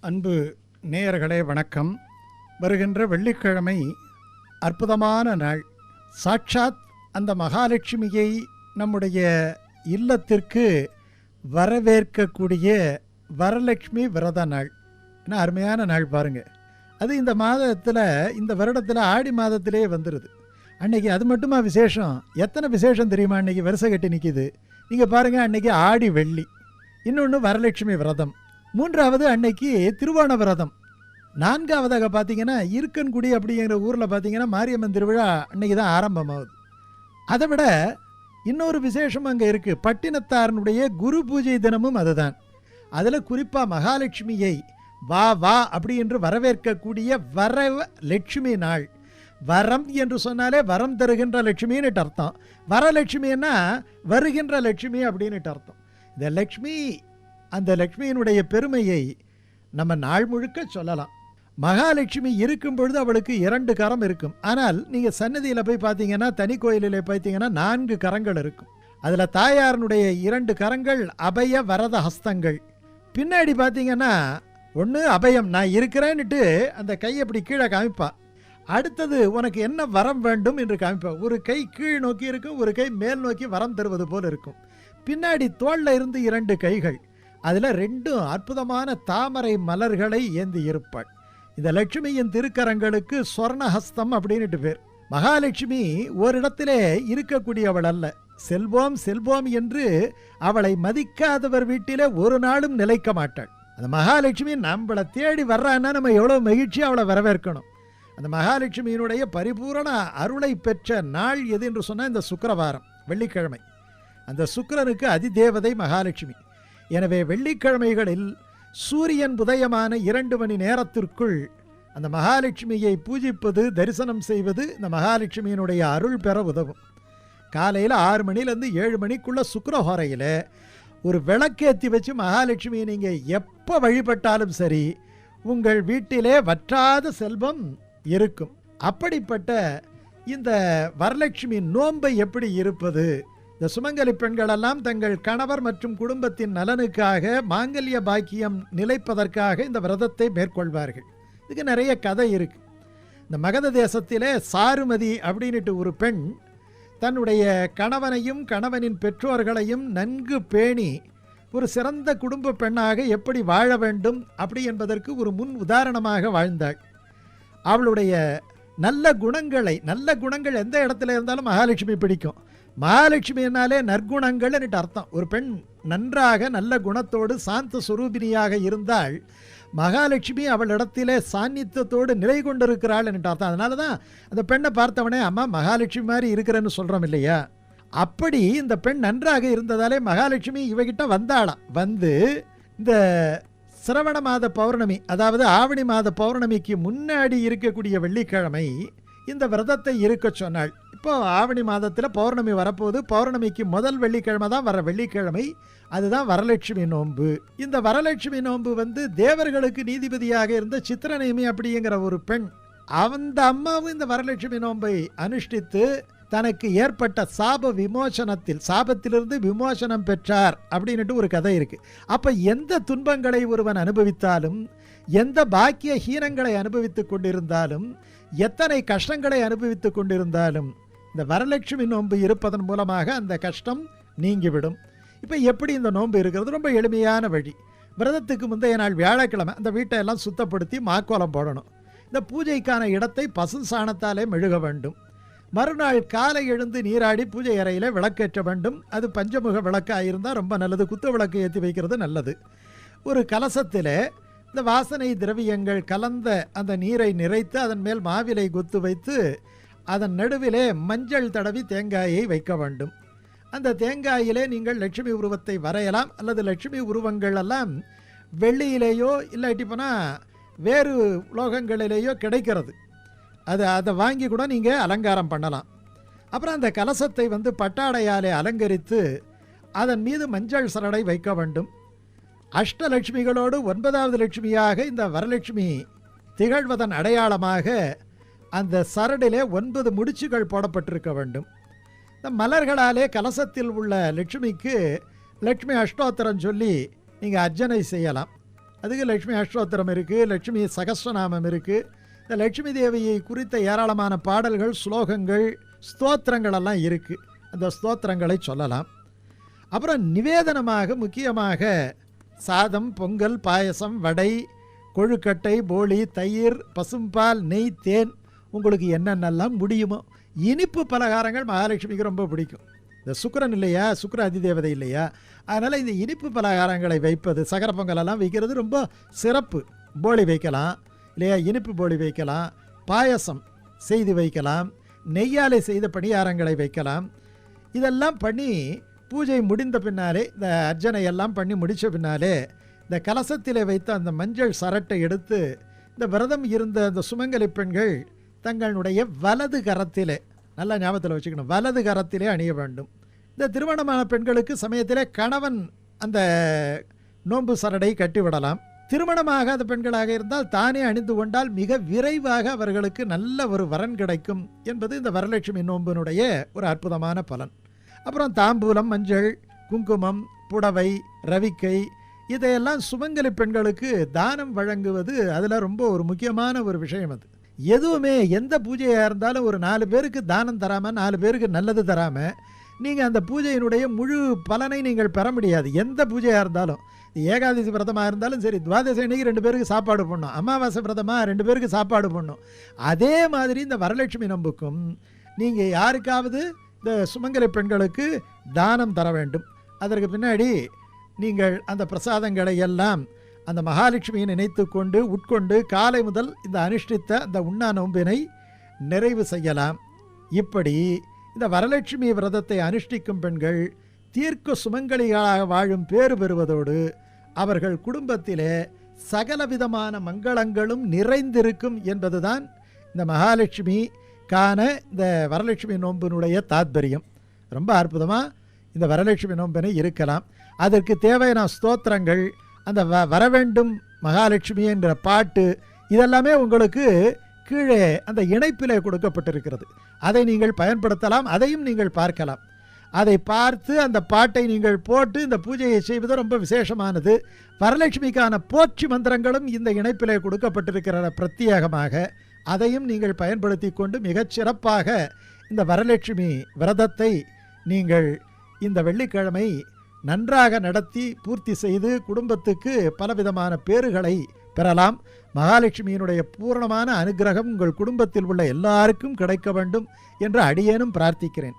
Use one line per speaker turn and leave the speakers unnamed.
அன்பு நேயர்களே வணக்கம். வருகின்ற வெள்ளிக்கிழமை அற்புதமான நாள். சாட்சாத் அந்த மகாலட்சுமியை நம்முடைய இல்லத்திற்கு வரவேற்கக்கூடிய வரலட்சுமி விரத நாள். என்ன அருமையான நாள் பாருங்க. அது இந்த மாதத்தில் இந்த வருடத்தில் ஆடி மாதத்திலே வந்துடுது அன்னைக்கு அது மட்டுமா விசேஷம்? எத்தனை விசேஷம் தெரியுமா அன்னைக்கு? வரிசை கட்டி நிற்கிது நீங்கள் பாருங்கள் அன்னைக்கு ஆடி வெள்ளி. இன்னொன்று வரலட்சுமி விரதம். மூன்றாவது அன்னைக்கு திருவோண விரதம் நான்காவதாக பார்த்தீங்கன்னா இருக்கன்குடி அப்படிங்கிற ஊரில் பார்த்தீங்கன்னா மாரியம்மன் திருவிழா அன்னைக்கு தான் ஆரம்பமாகுது. அதை விட இன்னொரு விசேஷம் அங்கே இருக்குது பட்டினத்தாரனுடைய குரு பூஜை தினமும் அதுதான். அதில் குறிப்பாக மகாலட்சுமியை வா வா அப்படி என்று வரவேற்கக்கூடிய வரவ லட்சுமி நாள். வரம் என்று சொன்னாலே வரம் தருகின்ற லட்சுமின்னுட்டு அர்த்தம். வரலட்சுமின்னா வருகின்ற லட்சுமி அப்படின்னுட்டு அர்த்தம். இந்த லக்ஷ்மி அந்த லக்ஷ்மியினுடைய பெருமையை நம்ம நாள் முழுக்க சொல்லலாம். மகாலட்சுமி இருக்கும் பொழுது அவளுக்கு இரண்டு கரம் இருக்கும். ஆனால் நீங்கள் சன்னதியில் போய் பார்த்தீங்கன்னா தனி கோயிலில் பார்த்தீங்கன்னா நான்கு கரங்கள் இருக்கும். அதில் தாயாரனுடைய இரண்டு கரங்கள் அபய வரத ஹஸ்தங்கள். பின்னாடி பார்த்தீங்கன்னா ஒன்று அபயம் நான் இருக்கிறேன்னுட்டு அந்த கை அப்படி கீழே காமிப்பா. அடுத்தது உனக்கு என்ன வரம் வேண்டும் என்று காமிப்பா. ஒரு கை கீழ் நோக்கி இருக்கும் ஒரு கை மேல் நோக்கி வரம் தருவது போல் இருக்கும். பின்னாடி தோளில் இருந்து இரண்டு கைகள். அதில் ரெண்டும் அற்புதமான தாமரை மலர்களை ஏந்தி இருப்பாள். இந்த லட்சுமியின் திருக்கரங்களுக்கு சொர்ணஹஸ்தம் அப்படின்னுட்டு பேர். மகாலட்சுமி ஓரிடத்திலே இருக்கக்கூடியவள் அல்ல. செல்வோம் செல்வோம் என்று அவளை மதிக்காதவர் வீட்டிலே ஒரு நாளும் நிலைக்க மாட்டாள். அந்த மகாலட்சுமி நம்மளை தேடி வர்றான்னா நம்ம எவ்வளோ மகிழ்ச்சி அவளை வரவேற்கணும். அந்த மகாலட்சுமியினுடைய பரிபூரண அருளை பெற்ற நாள் எது என்று சொன்னால் இந்த சுக்கிரவாரம் வெள்ளிக்கிழமை. அந்த சுக்கரனுக்கு அதிதேவதை மகாலட்சுமி. எனவே வெள்ளிக்கிழமைகளில் சூரியன் உதயமான இரண்டு மணி நேரத்திற்குள் அந்த மகாலட்சுமியை பூஜிப்பது தரிசனம் செய்வது இந்த மகாலட்சுமியினுடைய அருள் பெற உதவும். காலையில் ஆறு மணிலேருந்து ஏழு மணிக்குள்ளே சுக்கரஹோரையில் ஒரு விளக்கேற்றி வச்சு மகாலட்சுமியை நீங்கள் எப்போ வழிபட்டாலும் சரி உங்கள் வீட்டிலே வற்றாத செல்வம் இருக்கும். அப்படிப்பட்ட இந்த வரலட்சுமி நோன்பை எப்படி இருப்பது? இந்த சுமங்கலி பெண்களெல்லாம் தங்கள் கணவர் மற்றும் குடும்பத்தின் நலனுக்காக மாங்கல்ய பாக்கியம் நிலைப்பதற்காக இந்த விரதத்தை மேற்கொள்வார்கள். இதுக்கு நிறைய கதை இருக்கு. இந்த மகத தேசத்திலே சாருமதி அப்படின்னுட்டு ஒரு பெண் தன்னுடைய கணவனையும் கணவனின் பெற்றோர்களையும் நன்கு பேணி ஒரு சிறந்த குடும்ப பெண்ணாக எப்படி வாழ வேண்டும் அப்படி என்பதற்கு ஒரு முன் உதாரணமாக வாழ்ந்தாள். அவளுடைய நல்ல குணங்களை நல்ல குணங்கள் எந்த இடத்துல இருந்தாலும் மகாலட்சுமி பிடிக்கும். மகாலட்சுமினாலே நற்குணங்கள்னுட்டு அர்த்தம். ஒரு பெண் நன்றாக நல்ல குணத்தோடு சாந்த சுரூபினியாக இருந்தால் மகாலட்சுமி அவளிடத்திலே சாநித்தியத்தோடு நிலை கொண்டிருக்கிறாள் என்று அர்த்தம். அதனால தான் அந்த பெண்ணை பார்த்தவனே அம்மா மகாலட்சுமி மாதிரி இருக்கிறேன்னு சொல்கிறோம் இல்லையா? அப்படி இந்த பெண் நன்றாக இருந்ததாலே மகாலட்சுமி இவகிட்ட வந்தாளாம் வந்து இந்த சிரவண மாத பௌர்ணமி அதாவது ஆவணி மாத பௌர்ணமிக்கு முன்னாடி இருக்கக்கூடிய வெள்ளிக்கிழமை இந்த விரதத்தை இருக்க சொன்னாள். இப்போ ஆவணி மாதத்தில் பௌர்ணமி வரப்போகுது. பௌர்ணமிக்கு முதல் வெள்ளிக்கிழமை தான் வர வெள்ளிக்கிழமை. அதுதான் வரலட்சுமி நோன்பு. இந்த வரலட்சுமி நோன்பு வந்து தேவர்களுக்கு நீதிபதியாக இருந்த சித்திரநேமி அப்படிங்கிற ஒரு பெண் அந்த அம்மாவும் இந்த வரலட்சுமி நோன்பை அனுஷ்டித்து தனக்கு ஏற்பட்ட சாப விமோசனத்தில் சாபத்திலிருந்து விமோசனம் பெற்றார் அப்படின்னுட்டு ஒரு கதை இருக்கு. அப்போ எந்த துன்பங்களை ஒருவன் அனுபவித்தாலும் எந்த பாக்கிய ஹீனங்களை அனுபவித்துக் கொண்டிருந்தாலும் எத்தனை கஷ்டங்களை அனுபவித்துக் கொண்டிருந்தாலும் இந்த வரலட்சுமி நோன்பு இருப்பதன் மூலமாக அந்த கஷ்டம் நீங்கிவிடும். இப்போ எப்படி இந்த நோன்பு இருக்கிறது? ரொம்ப எளிமையான வழி. விரதத்துக்கு முந்தைய நாள் வியாழக்கிழமை அந்த வீட்டை எல்லாம் சுத்தப்படுத்தி மாக்கோலம் போடணும். இந்த பூஜைக்கான இடத்தை பசு சாணத்தாலே மெழுக வேண்டும். மறுநாள் காலை எழுந்து நீராடி பூஜை அறையில் விளக்கேற்ற வேண்டும். அது பஞ்சமுக விளக்காக இருந்தால் ரொம்ப நல்லது. குத்து விளக்கு ஏற்றி வைக்கிறது நல்லது. ஒரு கலசத்தில் இந்த வாசனை திரவியங்கள் கலந்த அந்த நீரை நிறைத்து அதன் மேல் மாவிலை குத்து வைத்து அதன் நடுவிலே மஞ்சள் தடவி தேங்காயை வைக்க வேண்டும். அந்த தேங்காயிலே நீங்கள் லட்சுமி உருவத்தை வரையலாம் அல்லது லட்சுமி உருவங்கள் எல்லாம் வெள்ளியிலேயோ இல்லாட்டி போனால் வேறு உலோகங்களிலேயோ கிடைக்கிறது. அது அதை வாங்கி கூட நீங்கள் அலங்காரம் பண்ணலாம். அப்புறம் அந்த கலசத்தை வந்து பட்டாடையாலே அலங்கரித்து அதன் மீது மஞ்சள் சரடை வைக்க வேண்டும். அஷ்டலட்சுமிகளோடு ஒன்பதாவது லட்சுமியாக இந்த வரலட்சுமி திகழ்வதன் அடையாளமாக அந்த சரடிலே ஒன்பது முடிச்சுகள் போடப்பட்டிருக்க வேண்டும். இந்த மலர்களாலே கலசத்தில் உள்ள லட்சுமிக்கு லட்சுமி அஷ்டோத்திரம் சொல்லி நீங்கள் அர்ச்சனை செய்யலாம். அதுக்கு லக்ஷ்மி அஷ்டோத்திரம் இருக்குது லட்சுமி சகஸ்ரநாமம் இருக்குது இந்த லட்சுமி தேவியை குறித்த ஏராளமான பாடல்கள் ஸ்லோகங்கள் ஸ்தோத்திரங்கள் எல்லாம் இருக்குது அந்த ஸ்தோத்திரங்களை சொல்லலாம். அப்புறம் நிவேதனமாக முக்கியமாக சாதம் பொங்கல் பாயசம் வடை கொழுக்கட்டை போளி தயிர் பசும்பால் நெய் தேன் உங்களுக்கு என்னென்னலாம் முடியுமோ இனிப்பு பலகாரங்கள் மகாலட்சுமிக்கு ரொம்ப பிடிக்கும். இந்த சுக்கரன் இல்லையா? சுக்கர அதிதேவதை இல்லையா? அதனால் இந்த இனிப்பு பலகாரங்களை வைப்பது சக்கரை பொங்கலெல்லாம் வைக்கிறது ரொம்ப சிறப்பு. போலி வைக்கலாம் இல்லையா? இனிப்பு போலி வைக்கலாம் பாயசம் செய்து வைக்கலாம் நெய்யாலை செய்த பணியாரங்களை வைக்கலாம். இதெல்லாம் பண்ணி பூஜை முடிந்த பின்னாலே இந்த அர்ச்சனை எல்லாம் பண்ணி முடித்த பின்னாலே இந்த கலசத்திலே வைத்த அந்த மஞ்சள் சரட்டை எடுத்து இந்த விரதம் இருந்த அந்த சுமங்கலி பெண்கள் தங்களுடைய வலது கரத்திலே நல்லா ஞாபகத்தில் வச்சுக்கணும் வலது கரத்திலே அணிய வேண்டும். இந்த திருமணமான பெண்களுக்கு சமயத்திலே கணவன் அந்த நோன்பு சரடை கட்டிவிடலாம். திருமணமாகாத பெண்களாக இருந்தால் தானே அணிந்து கொண்டால் மிக விரைவாக அவர்களுக்கு நல்ல ஒரு வரன் கிடைக்கும் என்பது இந்த வரலட்சுமி நோம்பினுடைய ஒரு அற்புதமான பலன். அப்புறம் தாம்பூலம் மஞ்சள் குங்குமம் புடவை ரவிக்கை இதையெல்லாம் சுமங்கலி பெண்களுக்கு தானம் வழங்குவது அதில் ரொம்ப ஒரு முக்கியமான ஒரு விஷயம் அது. எதுவுமே எந்த பூஜையாக இருந்தாலும் ஒரு நாலு பேருக்கு தானம் தராமல் நாலு பேருக்கு நல்லது தராமல் நீங்கள் அந்த பூஜையினுடைய முழு பலனை நீங்கள் பெற முடியாது. எந்த பூஜையாக இருந்தாலும். ஏகாதசி விரதமாக இருந்தாலும் சரி துவாதசி அன்னைக்கு ரெண்டு பேருக்கு சாப்பாடு பண்ணும் அமாவாசை விரதமாக ரெண்டு பேருக்கு சாப்பாடு பண்ணும் அதே மாதிரி இந்த வரலட்சுமி நம்புக்கும் நீங்கள் யாருக்காவது இந்த சுமங்கலி பெண்களுக்கு தானம் தர வேண்டும். அதற்கு பின்னாடி நீங்கள் அந்த பிரசாதங்களை எல்லாம் அந்த மகாலட்சுமியை நினைத்து கொண்டு உட்கொண்டு காலை முதல் இந்த அனுஷ்டித்த அந்த உண்ணா நோம்பினை நிறைவு செய்யலாம். இப்படி இந்த வரலட்சுமி விரதத்தை அனுஷ்டிக்கும் பெண்கள் தீர்க்க சுமங்கலிகளாக வாழும் பேறு பெறுவதோடு அவர்கள் குடும்பத்திலே சகலவிதமான மங்களங்களும் நிறைந்திருக்கும் என்பதுதான் இந்த மகாலட்சுமி காண இந்த வரலட்சுமி நோம்பினுடைய தாத்பரியம். ரொம்ப அற்புதமாக இந்த வரலட்சுமி நோம்பினை இருக்கலாம். அதற்கு தேவையான ஸ்தோத்திரங்கள் அந்த வ வரவேண்டும் மகாலட்சுமி என்ற பாட்டு இதெல்லாமே உங்களுக்கு கீழே அந்த இணைப்பிலே கொடுக்கப்பட்டிருக்கிறது. அதை நீங்கள் பயன்படுத்தலாம் அதையும் நீங்கள் பார்க்கலாம். அதை பார்த்து அந்த பாட்டை நீங்கள் போட்டு இந்த பூஜையை செய்வது ரொம்ப விசேஷமானது. வரலட்சுமிக்கான போற்றி மந்திரங்களும் இந்த இணைப்பிலே கொடுக்கப்பட்டிருக்கிற பிரத்யேகமாக. அதையும் நீங்கள் பயன்படுத்தி கொண்டு மிகச் சிறப்பாக இந்த வரலட்சுமி விரதத்தை நீங்கள் இந்த வெள்ளிக்கிழமை நன்றாக நடத்தி பூர்த்தி செய்து குடும்பத்துக்கு பலவிதமான பேறுகளை பெறலாம். மகாலட்சுமியினுடைய பூரணமான அனுகிரகம் உங்கள் குடும்பத்தில் உள்ள எல்லாருக்கும் கிடைக்க வேண்டும் என்று அடியேனும் பிரார்த்திக்கிறேன்.